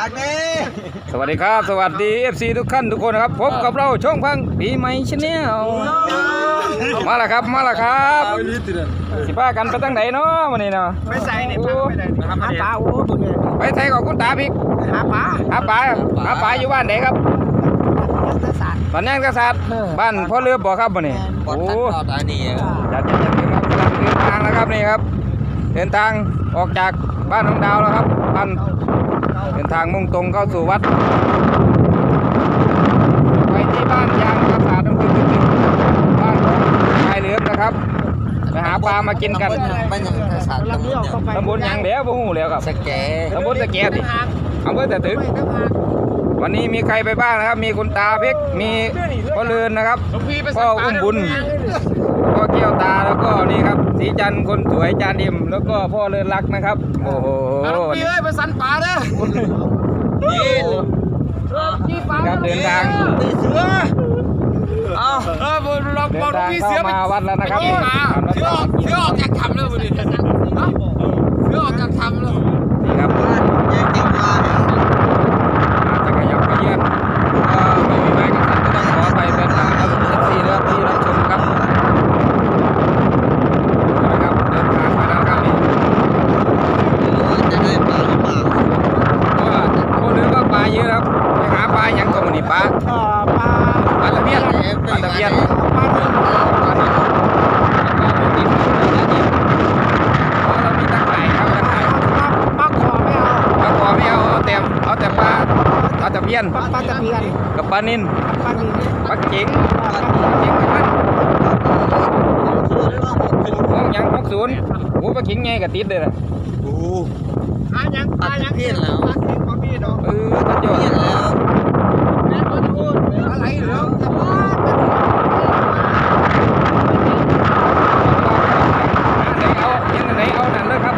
ากแน่สวัสดีครับ สวัสดี FC ทุกท่านทุกคนนะครับพบกับเราช่องพังปีใหม่ชาแนลมาแล้วครับมาแล้วครับสิพากันไปตั้งไหนเนาะวันนี้เนาะไม่ใส่เนี่ยพักไม่ได้หาปลาโอ้ตัวนี้ไปไทยกับคุณตาพิกหาปลาหาปลาหาปลาอยู่บ้านไหนครับสารบ้านยังกษัตริย์บ้านพ่อเรือบ่ครับวันนี้บอโอ้ลทันตอนนี้อยากจะจะถึงครับกำลังเดินทางนะครับนี่ครับ เดินทางออกจาก บ้านของดาวแล้วครับบ้านเดินทางมุ่งตรงเข้าสู่วัด ไปที่บ้านยางภาษาอำเภอจุติบ้านของชายเหลือมนะครับไปหาปลามากินกันบ้านยังภาษาตำบลยังตำบลหยังเดี๋ยวบ่ฮู้แล้วครับสแกตำบลตะแกดิอำเภอตะตึกวันนี้มีใครไปบ้างนะครับ มีคุณตาเพชรมีพ่อเลือนนะครับพ่ออุ้มบุญพ่อเกี้ยว ตาแล้วก็นี่ครับสีจันทร์คนสวยจานดิมแล้วก็พ่อเลือนรักนะครับ โอ้โหพี่เอ้ยไปสันปลาเด้อนี่ครับเดินทางเสือเอาเออลองเดิบอนกทางพี่เข้าเสือไปมาวัดแล้วนะครับเสือเสือเสือออกจากถ้ำแล้ววันนี้เสือออกจากถ้ำแล้วนี่ครับ ยังเก่งมาก จะขยับขยื่นก็ไม่มีไม้กระสันก็ต้องขอไปเป็นทางครับที่เลือกที่รับชมครับนะครับเดินทางมาแล้วครับนี่ จะได้ปลาหรือเปล่า ก็คนเรือก็ปลาเยอะครับไปหาปลาอย่างก็มันนี่ปลา ปลา ปลาตะเพียนปลาตะเพียน ปลา ปลานิลปลาดิบปลาดิบเพราะเรามีตะไคร่ครับตะไคร่ ปลาคอไม่เอา ปลาคอไม่เอาเอาแต่เอาแต่ปลาปลาตะเพียน ปลาปลาตะเพียน กับปลานิน ปลานี ปลาเก๋งเก๋งกับมันมองห ยังหกศูนย์โอ้ปลาเก๋งไงกับติดเลยนะโอ้อะยังปลายังเพี้ยนแล้วปลาเพี้ยนปลาเพี้ยนดอกเออสุดยอดเพี้ยนแล้วแม่ตัวนู้นอะไรเหรอ เอายังไงเอานั่นเลยครับ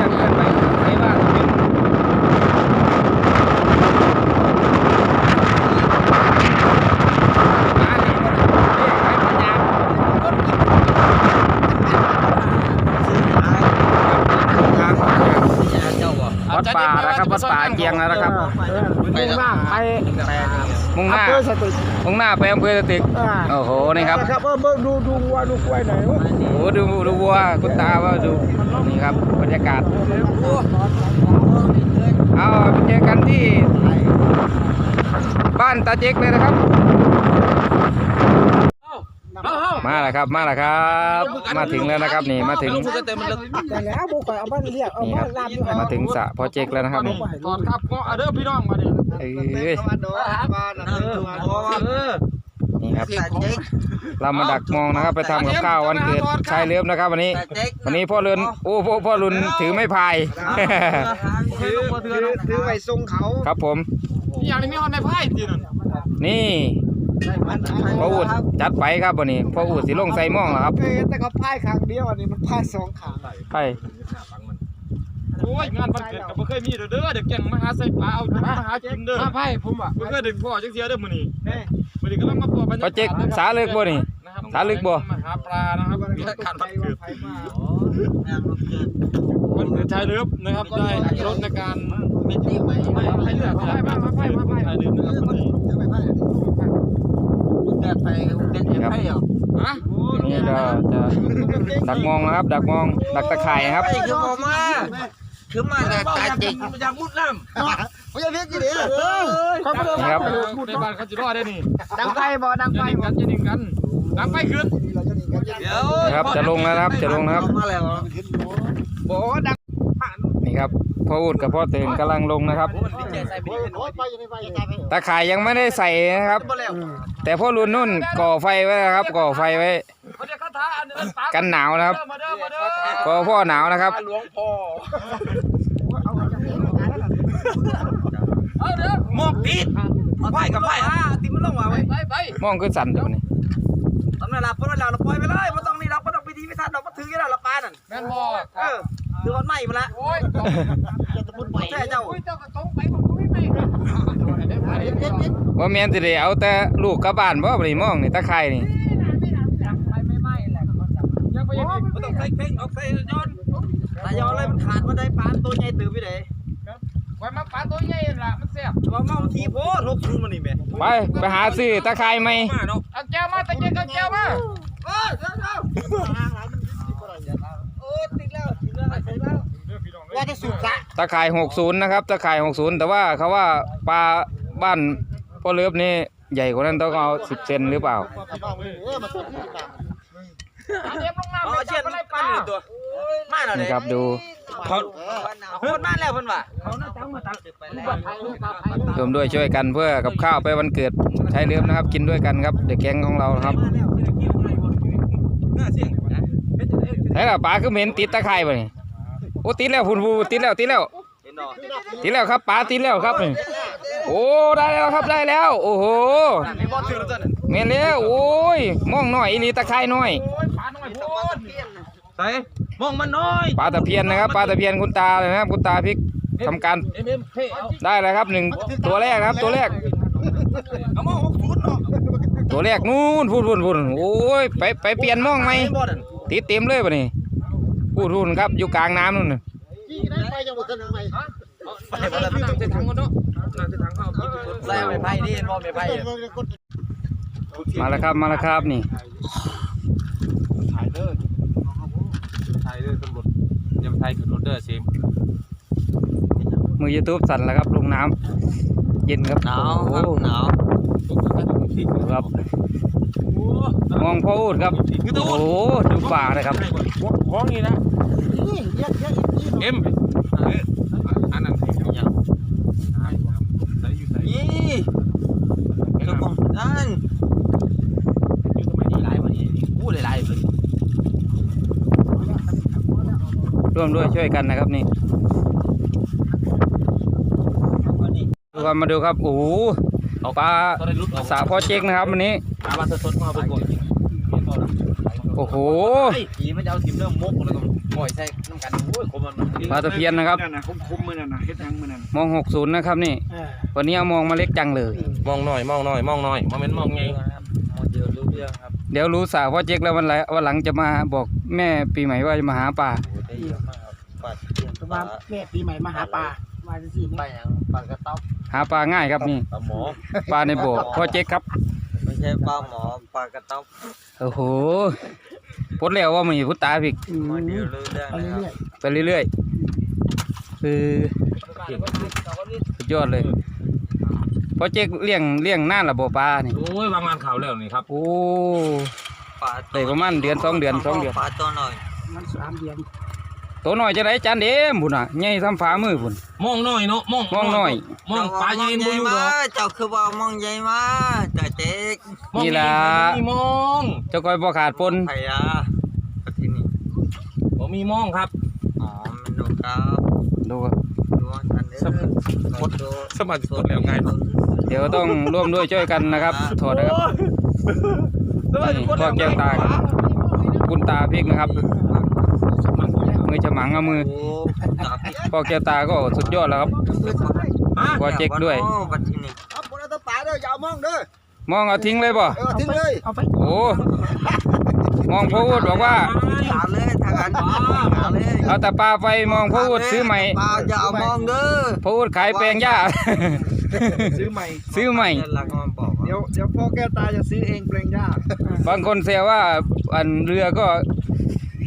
ยังเกินไปไหนบ้างเป็นมานี่เรียกไปปัญญา ทาง เจ้าบ่ วัดป่านะครับวัดป่าเกียงนะครับ ไปมากไป มุ่งหน้าอำเภอสตึกมุ่งหน้าไปอำเภอสตึกอ่าโอ้โหนี่ครับครับเออเบิ่งดูดูวัวดูควายหน่อยโอ้โหดูดูวัวคุณตาว่าดูนี่ครับบรรยากาศเอาไปเจอกันที่ บ้านตาเจ๊กเลยนะครับ มาแล้วครับ มาแล้วครับ มาถึงแล้วนะครับนี่มาถึง แต่แล้วบุกไปเอาบ้านเรียกเอานี่คบ้ารับนลาบอยู่มาถึงสระพอเจ๊กแล้วนะครับนี่ก่อนครับก็เด้อพี่น้องมาดิเอ้ยนี่ครับตาเจ๊กเรามาดักมองนะครับ ไปทำกับข้าววันเกิดชายเลิฟนะครับ วันนี้ตาเจ๊กวันนี้พ่อเรือนโอ้พ่อพ่อรุนถือไม่พายถือถือไปส่งเขาครับผมนี่อย่างนี้มีฮอนในไพ่จีนั่นนี่ พ่ออูดจัดไปครับวันนี้พ่ออูดสิลงใส่หม่องแล้วครับเคยแต่เขาพายครั้งเดียวอันนี้มันพายสองครั้งไปโอ้ยงานวันเกิดก็บ่เคยมีเด้อเด้อเด็กแก่งมาหาใส่ปลาเอามาหากินเด้อมาไพ่ผมอะบ่เคยได้พ่อจังเสียเด้อมื้อนี้นี่มื้อนี้กำลังมาพ่อบรรยาพ่อเจ๊กสาเลิกบ่นี่นะครับสาลึกบ่มาหาปลานะครับมีการวันเกิดไฟมาวันเกิดชายเลิฟนะครับได้อัตรถรสในการมีที่ใหม่ให้เลือกได้มามาไปมาไปชายเลิฟนะครับวันนี้ แกไปเป็นยังไงอะ ฮะ นี่ก็จะ ดักมองนะครับ ดักมอง ดักตะข่ายนะครับไปคือผมมาคือมาแต่ตาเจ๊กอยากมุดน้ำไม่อยากเรียกกี่เดือนเขาไม่ได้นี่ครับในบ้านเขาสิรอดได้นี่ดังไฟบ่ดังอไฟย่านิ่งกันอย่านิ่งกันดังไปขึ้นเดี๋ยวนี่ครับจะลงแล้วนะครับ จะลงนะครับมาแล้วบ่ดังนี่ครับพ่ออูดกับพ่อเตือนกำลังลงนะครับตะข่ายยังไม่ได้ใส่นะครับ แต่พ่อรุนนุ่นก่อไฟไว้นะครับ ก่อไฟไว้ เขาเรียกคาถาอันนี้ปากกันหนาวนะครับมาเด้อมาเด้อก็พ่อหนาวนะครับหลวงพ่อเอาเด้อหมอกปิดไปกับไปติมันลงมาเว้ยไปไปมองขึ้นสั่นเดี๋ยวนี้ตำนานหลับเพราะเราเราปล่อยไปเลยไม่ต้องนี่เราไม่ต้องพิธีพิธันเราก็ถือกันแล้วเราปานั่นแม่นบ่เออถือวันใหม่มาละโอ้ยแท้เจ้าโอ้ยเจ้าก็ตรงไปผมก็ไม่ไปไปไปไปว่าแม่นสิได้เอาแต่ลูกกลับบ้านบ่บ่ได้มองนี่ตะไคร่นี่ ยังไปยังอีกไม่ต้องใส่เพ่งออกใส่ย้อนเตายอเลยมันขาดมันได้ปานตัวใหญ่ตื่นไปไหนไว้มาปลาตัวใหญ่ล่ะมันแซ่บว่าเมาทีโพดหกศูนย์มันนี่แม่ไปไปหาซื้อตะไคร้ไหมเอาแก้วมาตะเกียบเอาแก้วมาโอ้เดี๋ยวเดี๋ยวโอ้ติดแล้วติดแล้วติดแล้วว่าจะสุกละตะไคร้หกศูนย์นะครับตะไคร้หกศูนย์แต่ว่าเขาว่าปลาบ้านพ่อเลิฟนี่ใหญ่กว่านั้นต้องเอาสิบเซนหรือเปล่า เอาเทียบลงน้ำอ๋อเลยเชี่ยจับนอะไรปั้ปนลาอยู่ตัวมาแล้วนี่ครับดูเขาโคตรมาแล้วเพิ่นว่ะรวมด้วยช่วยกันเพื่อกับข้าวไปวันเกิดชายเลิฟนะครับ กินด้วยกันครับ เด็กแก๊งของเรานะครับน่าเสี่ยงนะไหนล่ะปลาคือเหม็นติดตะไคร้ป่ะนี่โอ้ติดแล้วพุ่นพูติดแล้วติดแล้ว เห็นดอกติดแล้วครับปลาติดแล้วครับนี่โอ้ได้แล้วครับได้แล้ว โอ้โหมีบอลถือแล้วตัวนั้นเมนแล้วโอ้ยมองหน่อยอีหลีตะไคร้น้อยโอ้ยปลาหน่อยโพดใส่มองมันน้อยปลาตะเพียนนะครับปลาตะเพียนคุณตาเลยนะครับ คุณตาพริกทำการเอ็มเอ็มเพ่เอาได้แล้วครับหนึ่งตัวแรกครับ ตัวแรกเอามองหกศูนย์เนาะตัวแรกนู่นพูดพูดพูดโอ้ยไปไปเปลี่ยนมองไหมเห็นบอลนั่นติดเต็มเลยป่ะนี่พูดพูดครับอยู่กลางน้ำนู่นน่ะไปบอลนั่นน้ำใส่ถังก่อนเนาะน้ำใส่ถังเขาเอากินทุกคนใส่ไปไพ่นี่เห็นบอลไปไพ่มาแล้วครับมาแล้วครับนี่ถ่ายเด้อถ่าย เด้อตำรวจยังไทยขึ้นรถเด้อเซมมือยูทูบสั่นแล้วครับลงน้ำเย็นครับหนาวโอ้ครับโหหนาวครับมองพ่ออูดครับโอ้โหดูป่าเลยครับห้องนี้นะเอ็มอันนั้นใส่อยู่ใส่อยู่ใส่ นี่กระป๋องนั่น อยู่ทำไมนี่ หลายวันนี้พูดหลายๆเลย ร่วมด้วยช่วยกันนะครับนี่ดูครับมาดูครับโอ้โหปลาก็ได้รุดออกสาพ่อเจ๊กนะครับวันนี้หาบ้านสดๆมาเอาไปก่อนโอ้โหผีมันจะเอาทิมเริ่มมุกแล้วก็ปล่อยใส่น้ำกันโอ้ยคมมันปลาตะเพียนนะครับนั่นนะคุ้มๆมือนั่นนะเฮ็ดทางมือนั่นมองหกศูนย์นะครับนี่วันนี้เอามองมาเล็กจังเลย มองหน่อยมองหน่อยมองหน่อยมาเม้นมองไงเดี๋ยวรู้เรื่องครับเดี๋ยวรู้สาวพ่อเจ๊กแล้ววันไหนวันหลังจะมาบอกแม่ปีใหม่ว่าจะมาหาปลา ประมาณแม่ปีใหม่มาหาปลามาสิปลาอย่างปลากระต๊อบหาปลาง่ายครับนี่ปลาหมอปลาในบ่อพ่อเจ๊กครับไม่ใช่ปลาหมอปลากระต๊อบโอ้โหพดแล้วว่ามีพุทตาพิกอืมเดี๋ยวรู้เรื่องไปนะครับเรื่อยไปเรื่อยๆคือสุดยอดเลยพ่อเจ๊กเลี้ยงเลี้ยงน่านระบบปลานี่โอ้ยวางงานข่าวแล้วนี่ครับ โอ้ ปลาได้ประมาณเดือนสองเดือนสองเดือน ปลาตัวหน่อยๆมันสามเดือน ตัวน้อยจะได้จานเด้มพุ่นอะใหญ่ทำฝ่ามือพุ่น มองหน่อยเนาะมองมองหน่อย มองปลาใหญ่บ่อยู่ดอกเจ้าคือว่ามองใหญ่มาเจ้าเจ๊กมองนี่ล่ะมีมองเจ้าก้อยบ่ขาดปนไผ่อะที่นี่บ่มีมองครับอ๋อมันดูครับดูครับดูทันเด้อหมดดูสมาชิกคนแล้วไงเดี๋ยวต้องร่วมด้วยช่วยกันนะครับถอดนะครับนี่พ่อแก้วตาคุณตาพริกนะครับ มือฉมังเอามือโอ้ตาพี่พ่อแก้วตาก็สุดยอดแล้วครับฮะพ่อเจ๊กด้วยบัดที่นี่เอาปลาตะปลาเด้ออย่าเอามองเด้อมองเอาทิ้งเลยป่ะเออทิ้งเลยเอาไปโอ้มองพ่ออูดบอกว่าถามเลยทางอันถามเลยเอาแต่ปลาไปมองพ่ออูดซื้อใหม่ปลาอย่าเอามองเด้อพ่ออูดขายแปลงหญ้าซื้อใหม่ซื้อใหม่หลักมันบอกเดี๋ยวเดี๋ยวพ่อแก้วตาจะซื้อเองเปลงหญ้าบางคนแซวว่าอันเรือก็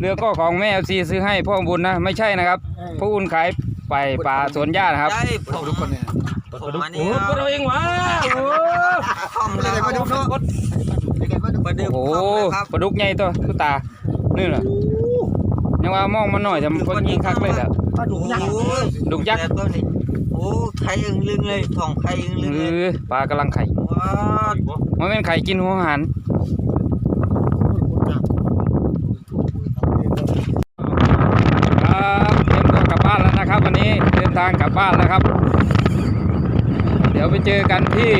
เรือก็ของแม่ซีซื้อให้พ่อบุญนะ ไม่ใช่นะครับพ่อบุญขายไปป่าสวนหญ้านะครับใช่ผมทุกคนเนี่ยผมมาโอ้นี่ยพวกเราเองวะโอ้ยคอมแล้วมาดูเนาะมาดูโอ้โหครับปลาดุกใหญ่ตัวทุกตานี่แหละยังว่ามองมันหน่อยแต่มันก็ยิงคักเลยแหละปลาดุกใหญ่ดุกยักษ์ตัวนี้โอ้ไข่อึ้งลึงเลยทองไข่อึ้งลึงเอเลยอปลากำลังไข่ว้ามันเป็นไข่กินหัวหันครับเตรียมตัวกลับบ้านแล้วนะครับ วันนี้เดิน ทางกลับบ้านแล้วครับ เดี๋ยวไปเจอกันที่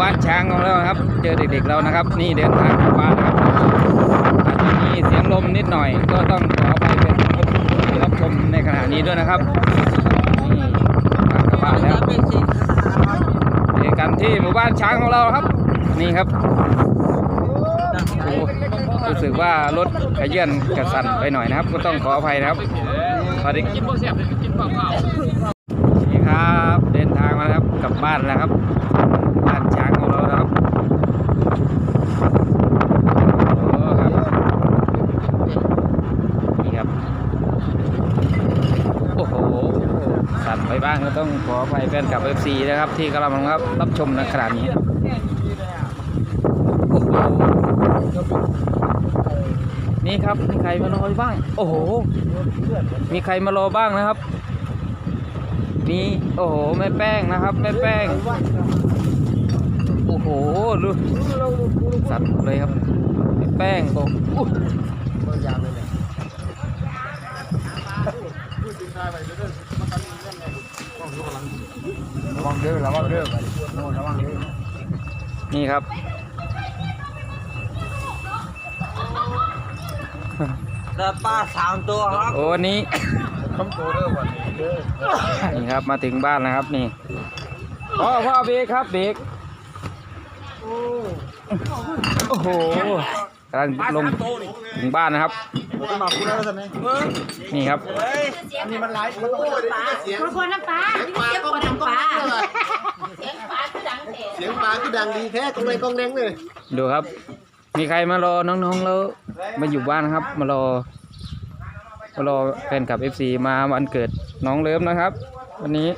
วานช้างของเราครับ เจอเด็กๆเรานะครับ นี่เดินทางกลับบ้านครับอาจจะมีเสียงลมนิดหน่อย ก็ต้องขอไปเป็นรับชมในขณะนี้ด้วยนะครับนี่กลับบ้านแล้วเจอกันที่หมู่บ้านช้างของเราครับ นี่ครับรู้สึกว่ารถ ขยื่นกระสันไปหน่อยนะครับ ก็ต้องขออภัยนะครับสวัสดีกินพวกเสียบกินเปล่านี่ครับเดินทางมาแล้วครับกลับบ้านแล้วครับบ้านช้างของเรานะครับโอ้ครับนี่ครับโอ้โหสั่นไปบ้างก็ต้องขออภัยแฟนกับ FC นะครับ ที่กำลังรับรับชมในขณะนี้โอ้โห นี่ครับมีใครมารอบ้าง โอ้โห มีใครมารอบ้างนะครับ มีโอ้โหแม่แป้งนะครับแม่แป้ง โอ้โหดูสัตว์เลยครับแม่แป้งโอ้นี่ครับ เดินป้าสามตัวครับโอ้วันนี้นี่ครับมาถึงบ้านแล้วครับนี่พ่อพ่อเบรกครับเบรกโอ้โหกำลังลงถึงบ้านนะครับมาคุณแล้วใช่ไหมนี่ครับอันนี้มันไลฟ์มันต้องเสียงคนคนน้ำปลาเสียงคนน้ำปลาเสียงปลาคือดังดีแท้กองเลยกองแดงเลย ดูครับ มีใครมารอน้องๆแล้วมาอยู่บ้านนะครับ มารอมารอแฟนคลับ FC มาวันเกิดน้องเลิฟนะครับ วันนี้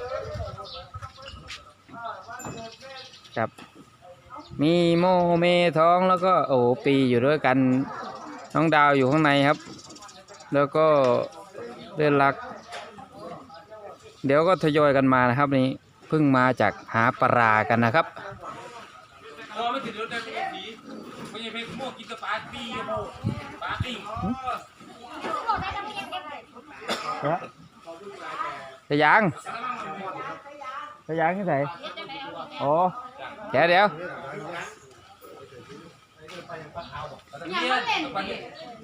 ครับ มีโมเมท้องแล้วก็โอ้ปีอยู่ด้วยกันน้องดาวอยู่ข้างในครับ แล้วก็เลื่อนรัก เดี๋ยวก็ทยอยกันมานะครับนี้เพิ่งมาจากหาปลากันนะครับ พอไม่ถึงรถได้ก็ดี ไม่ใช่เพลงโม่กินแตะปลาปีโม่ปลาปิ้งจะยังจะยังที่ไหนโอ้เดี๋ยวเดี๋ยว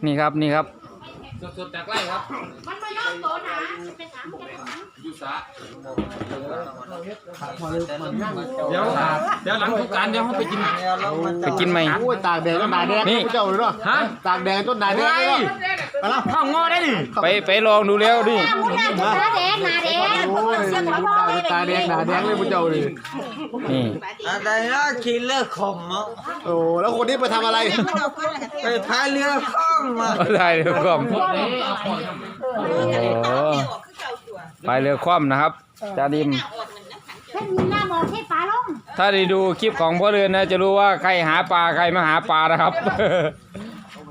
นี่ครับนี่ครับ สดๆจากไร่ครับมันไม่ยอมโตนะไปถามกันอยู่สาเดี๋ยวเดี๋ยวหลังทุกการเดี๋ยวเขาไปกินไปกินไหม โอ้ยตากแดดต้นดาแดงนี่พระเจ้าเลยเนาะฮะ ตากแดดต้นดาแดงเลยเนาะ ไปแล้วข้าวงอได้ดิไปไปลองดูแล้วดิหน้าแดงหน้าแดงโอ้ยตาแดงดาแดงเลยพระเจ้าเลยนี่อะไรนะคิลเลอร์คอมอะโอ้แล้วคนนี้ไปทำอะไรไปพายเรือข้องมาได้เลยคว่ำโอ้โหไปเรือคว่ำนะครับจาดิมเพิ่นหน้ามองให้ปลาลงถ้าได้ดูคลิปของพ่อเรือนนะจะรู้ว่าใครหาปลาใครมาหาปลานะครับ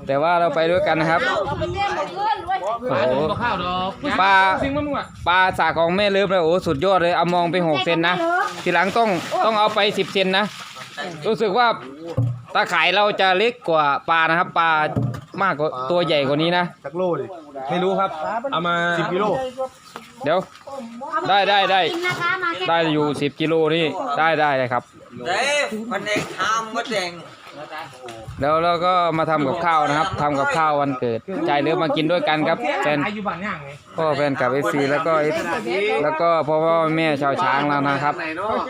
แต่ว่าเราไปด้วยกันนะครับเอาไปเลี้ยงเพื่อนด้วยโอ้โหข้าวดอกปลาสิ่งมันมั่วปลาสากของแม่เลิฟเลยโอ้สุดยอดเลยเอามองไปหกเซนนะ ทีหลังต้องต้องเอาไปสิบเซนนะ รู้สึกว่าตาข่ายเราจะเล็กกว่าปลานะครับ ปลามากกว่าตัวใหญ่กว่านี้นะ สักโลดิไม่รู้ครับ เอามาสิบกิโลเดี๋ยว ได้ได้ได้กินนะคะมาแค่ได้อยู่สิบกิโลนี่ได้ได้เลยครับ เด้มันเองทำมาเด้งแล้วเราก็มาทำกับข้าวนะครับทำกับข้าววันเกิดใจเลือมากินด้วยกันครับแฟนอายุบ้านย่างไงพ่อแฟนกับเอฟซีแล้วก็ FC แล้วก็พ่อพ่อแม่ชาวช้างแล้วนะครับ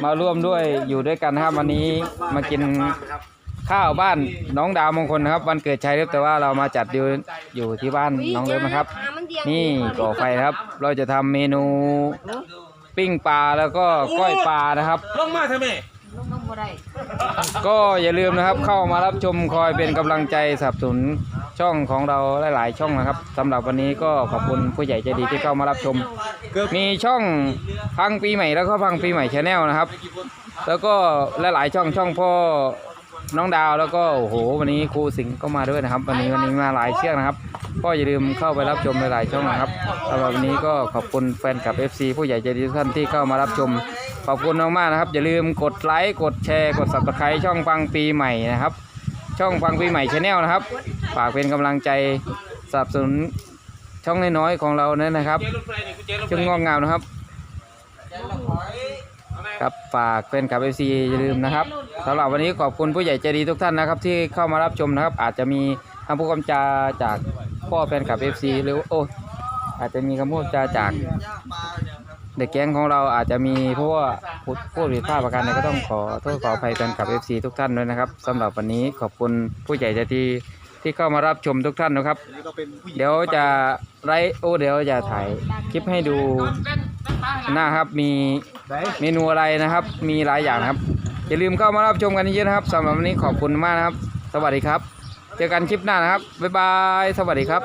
มาร่วมด้วยอยู่ด้วยกันนะครับวันนี้มากินข้าวบ้านน้องดาวมงคลนะครับ วันเกิดชายเล็บแต่ว่าเรามาจัดอยู่อยู่ที่บ้านน้องเล็บนะครับ นี่ก่อไฟนะครับ เราจะทำเมนูปิ้งปลาแล้วก็ก้อยปลานะครับ ลงมาทำไม ก็อย่าลืมนะครับเข้ามารับชมคอยเป็นกำลังใจสนับสนุนช่องของเราหลาย ๆ ช่องนะครับสำหรับวันนี้ก็ขอบคุณผู้ใหญ่ใจดีที่เข้ามารับชม มีช่องพังปีใหม่แล้วก็พังปีใหม่ชาแนลนะครับ แล้วก็หลาย ๆ ช่องช่องพ่อน้องดาวแล้วก็โอ้โห วันนี้ครูสิงห์ก็มาด้วยนะครับ วันนี้วันนี้มาหลายเชือกนะครับ ก็อย่าลืมเข้าไปรับชมหลายๆช่องนะครับสำหรับวันนี้ก็ขอบคุณแฟนคลับ FC ผู้ใหญ่ใจดีทุกท่านที่เข้ามารับชม ขอบคุณมากๆนะครับ อย่าลืมกดไลค์กดแชร์กด subscribe ช่องฟังปีใหม่นะครับ ช่องฟังปีใหม่ชาแนลนะครับฝากเป็นกำลังใจสนับสนุนช่องน้อยๆของเราเนี่ยนะครับเจรถไฟนี่กูเจรถไฟช่องงอกงามนะครับ ครับฝากเป็นกับเอซีอย่าลืมนะครับสำหรับวันนี้ขอบคุณผู้ใหญ่ใจดีทุกท่านนะครับ ที่เข้ามารับชมนะครับ อาจจะมีคำพูดคำจาจาก พ่อแฟนคลับเอฟซีหรือโอ้อาจจะมีคำพูดจาจากเด็กแก๊งของเราอาจจะมีเพราะว่าพูดพูดผิดพลาดประการใดก็ต้องขอโทษขออภัยแฟนคลับเอฟซีทุกท่านด้วยนะครับสำหรับวันนี้ขอบคุณผู้ใหญ่ใจดีที่เข้ามารับชมทุกท่านนะครับ นี่ก็เป็นผู้หญิงเดี๋ยวจะไลฟ์โอ้เดี๋ยวจะถ่ายคลิปให้ดูหน้าครับมีเมนูอะไรนะครับ มีหลายอย่างนะครับ อย่าลืมเข้ามารับชมกันเยอะๆนะครับสำหรับวันนี้ขอบคุณมากนะครับ สวัสดีครับ เจอกันคลิปหน้านะครับ บ๊ายบาย สวัสดีครับ